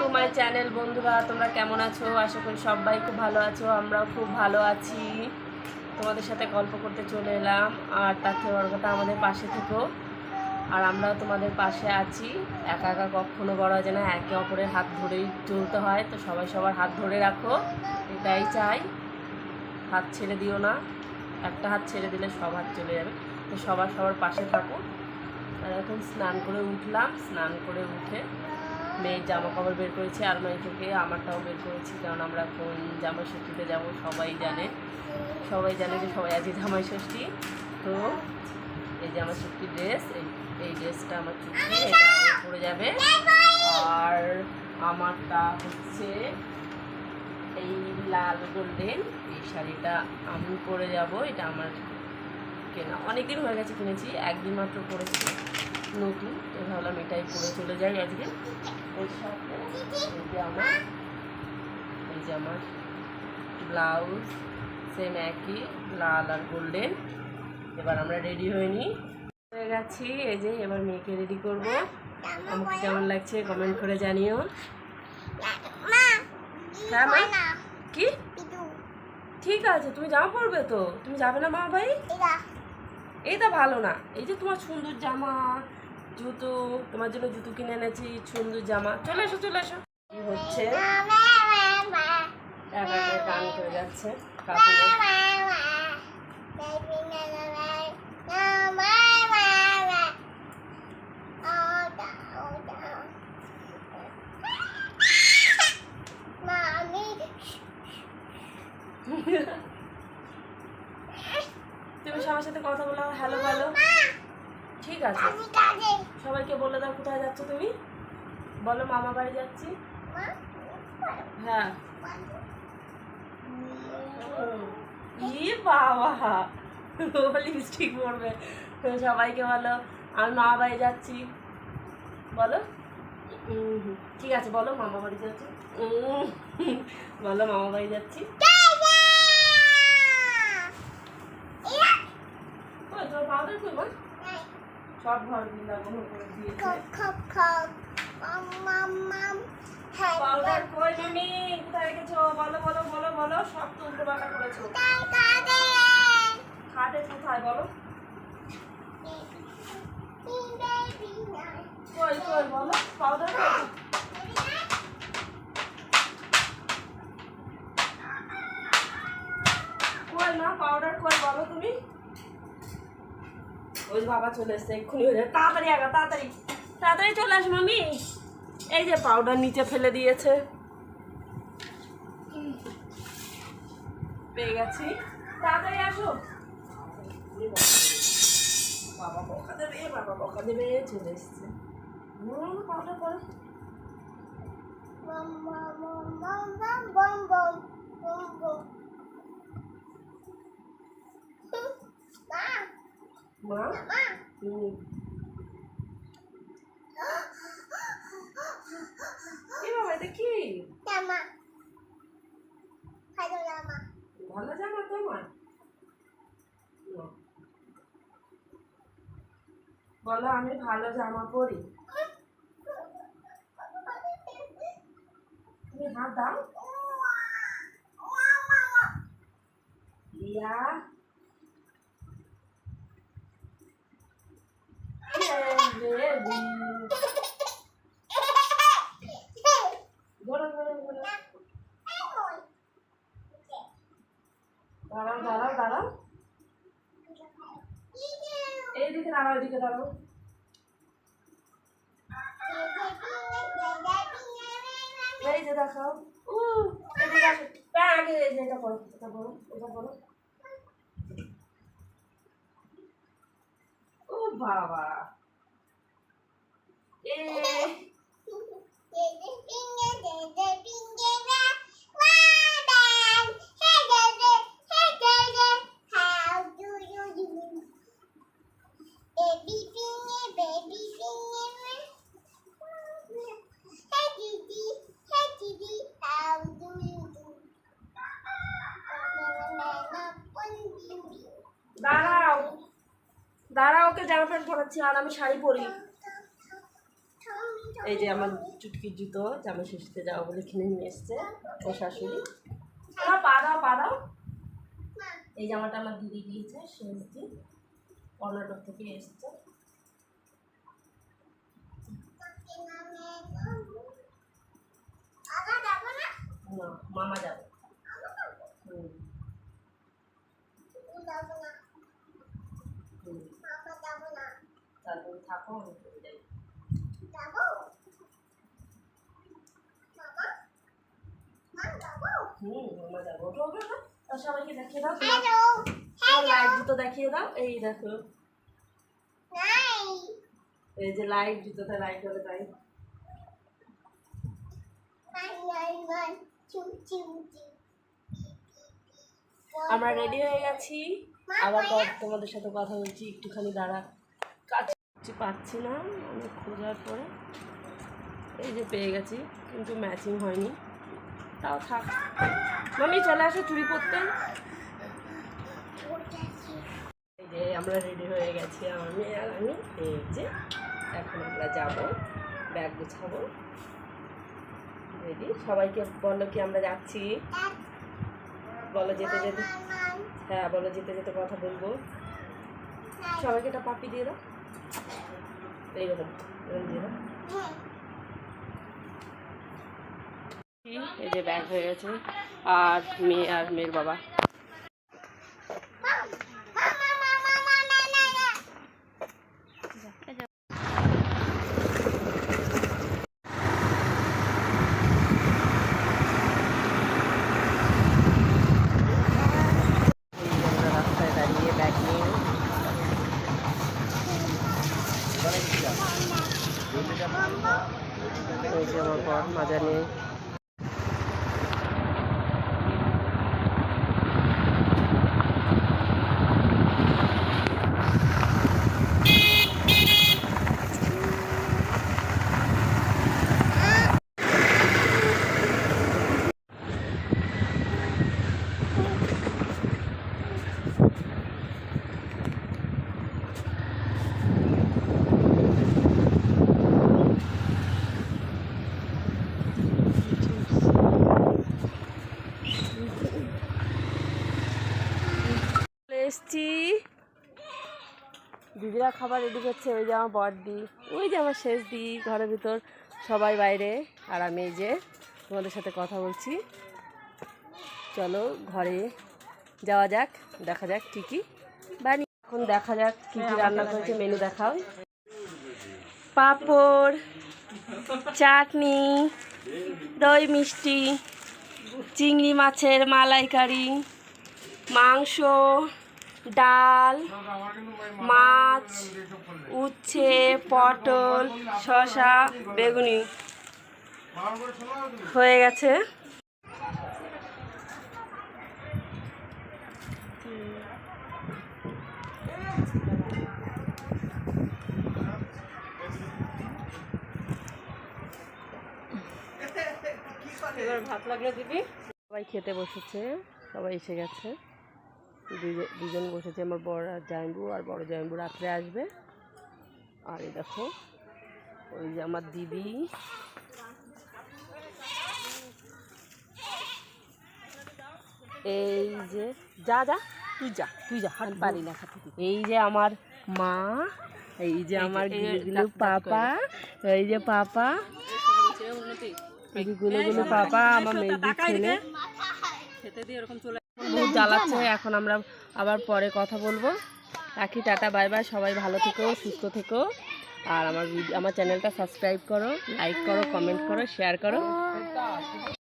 To my channel বন্ধুরা, তোমরা কেমন আছো? আশা করি সবাই খুব ভালো আছো, আমরাও খুব ভালো আছি। তোমাদের সাথে গল্প করতে চলে এলাম, আর তার থেকে বড় কথা আমাদের পাশে থেকো। আর আমরাও তোমাদের পাশে আছি। একা একা কখনো বড় যায় না, একে অপরের হাত ধরেই চলতে হয়, তো সবাই সবার হাত ধরে রাখো, এটাই চাই। হাত ছেড়ে দিও না, একটা হাত ছেড়ে দিলে সব হাত চলে যাবে, তো সবার সবার পাশে থাকো। আর এখন স্নান করে উঠলাম, স্নান করে উঠে মেয়ের জামা কাপড় বের করেছি আর মেয়ে থেকে আমারটাও বের করেছি, কারণ আমরা কোন জামা ষষ্ঠীতে যাব সবাই জানে। সবাই জানে যে সবাই আজকে জামাই ষষ্ঠী তো এই জামা ষষ্ঠী ড্রেস, এই ড্রেসটা আমার চুক্তি এটা আমার পরে যাবে। আর আমারটা হচ্ছে এই লাল গোল্ডেন, এই শাড়িটা আমি পরে যাব, এটা আমার কেনা। অনেকদিন হয়ে গেছে কিনেছি, একদিন মাত্র পরেছি। নতুন তো ভাবলাম এটাই পরে চলে যাই আজকে। যে আমার এই যে আমার ব্লাউজ সেম একই লাল আর গোল্ডেন। এবার আমরা রেডি হয়ে নিই। হয়ে গেছি এই যে এবার মেয়েকে রেডি করব। আমাকে কেমন লাগছে কমেন্ট করে জানিও। হ্যাঁ মা? কি? ঠিক আছে তুমি জামা পরবে তো। তুমি যাবে না মা ভাই এইটা ভালো না। এই যে তোমার সুন্দর জামা জুতো তোমার জন্য জুতো কিনে এনেছি সুন্দর জামা। চলে এসো চলে এসো। কি হচ্ছে? গান করে যাচ্ছে সবার সাথে কথা বলো হ্যালো ভালো ঠিক আছে। সবাইকে বলে দাও কোথায় যাচ্ছ তুমি? বলো মামা বাড়ি যাচ্ছি। হ্যাঁ। ই বাবা লিপস্টিক পরবে। তো সবাইকে বলো আমি মামা বাড়ি যাচ্ছি। বলো। ঠিক আছে বলো মামা বাড়ি যাচ্ছি। বলো মামা বাড়ি যাচ্ছি। ওই পাউডার কই মা সব ঘর বিলাবো করে দিয়েছে। পাউডার কই মামি কোথায় রেখেছো? বলো বলো বলো বলো সব তো উল্টো পাল্টা করেছ। খাটে কোথায় বলো? কই কই বলো পাউডার কই কই না পাউডার কই বলো তুমি? ওই বাবা চলে এসছে, এক্ষুনি হয়ে যাবে। তাড়াতাড়ি আগা, তাড়াতাড়ি। তাড়াতাড়ি চলে আস, মামি। এই যে পাউডার নিচে ফেলে দিয়েছে। পেয়ে গেছি। তাড়াতাড়ি আসো। বাবা বকা দেবে বাবা বকা দেবে চলে এসছে। পাউডার করো মা হুম বাবা এটা কি? ভালো জামা। তোমার? বলো আমি ভালো জামা পরি। তুমি হাত দাও। ইয়া বেবি বলো বলো বলো দাঁড়াও দাঁড়াও দাঁড়াও এইদিকে দাঁড়াও এদিকে দাঁড়াও এই যে দেখাও আগে এটা করো এটা করো এটা করো ও বাবা। দাঁড়াও। দাঁড়াও ওকে জামা প্যান্ট পরাচ্ছি আর আমি শাড়ি পরি। এই যে আমার চুটকির জুতো জামা ষষ্ঠীতে যাওয়া বলে কিনে নিয়ে এসছে ও শাশুড়ি। আমার পা দাও পা দাও। এই জামাটা আমার দিদি দিয়েছে ষষ্ঠী কর্ণাটক থেকে এসছে। মামা যাবে। তুমি থাকো আমি চলে যাই যাব মামা মা যাব হুম ওঠো, ওঠো, সবাইকে দেখিয়ে দাও। তোমার লাইট জুতো দেখিয়ে দাও। এই দেখো। এই যে লাইট জুতোটা লাইট তাই। আমরা রেডি হয়ে গেছি। আবার তোমাদের সাথে কথা বলছি। একটুখানি দাঁড়া। কাজ কিছু পাচ্ছি না। খোঁজার পরে। এই যে পেয়ে গেছি কিন্তু ম্যাচিং হয়নি। তাও থাক। মামি, চলে আসো, চুরি করতে। যে, আমরা রেডি হয়ে গেছি আমি আর আমি। এই যে, এখন আমরা যাব ব্যাগ গুছাবো। রেডি সবাইকে বলো কি আমরা যাচ্ছি? বলো যেতে যেতে। হ্যাঁ বলো যেতে যেতে কথা বলব। সবাইকে একটা পাপি দিয়ে দাও। এইরকম দিয়ে দাও। এই যে ব্যাগ হয়ে গেছে। আর মেয়ে, আর মেয়ের বাবা। এই যে আমার বর, মাজা এসছি। দিদিরা খাবার রেডি করছে ওই যে আমার বড়দি। ওই যে আমার শেষ দি ঘরের ভিতর সবাই বাইরে। আর আমি এই যে তোমাদের সাথে কথা বলছি। চলো ঘরে যাওয়া যাক দেখা যাক কী কী বানি এখন দেখা যাক কী কী রান্না করেছে মেনু দেখাও। পাপড় চাটনি দই মিষ্টি চিংড়ি মাছের মালাইকারি মাংস ডাল, মাছ, উচ্ছে, পটল, শসা, বেগুনি হয়ে গেছে। এবার ভাত লাগলে দিবি? সবাই খেতে বসেছে, সবাই এসে গেছে। দুজন- বসেছে আমার বড় আর আর বড় জায়ম্বু রাত্রে আসবে আর এই দেখো ওই যে আমার দিদি এই যে যা যা তুই যা তুই যা হাত পারি না এই যে আমার মা এই যে আমারগুলো পাপা এই যে পাপা গুলো গুলো পাপা আমার মেয়েদের ছেলে বহুত জ্বালাচ্ছে এখন আমরা আবার পরে কথা বলব। রাখি টাটা বাই বাই সবাই ভালো থেকো সুস্থ থেকো। আর আমার ভিডিও আমার চ্যানেলটা সাবস্ক্রাইব করো লাইক করো কমেন্ট করো শেয়ার করো।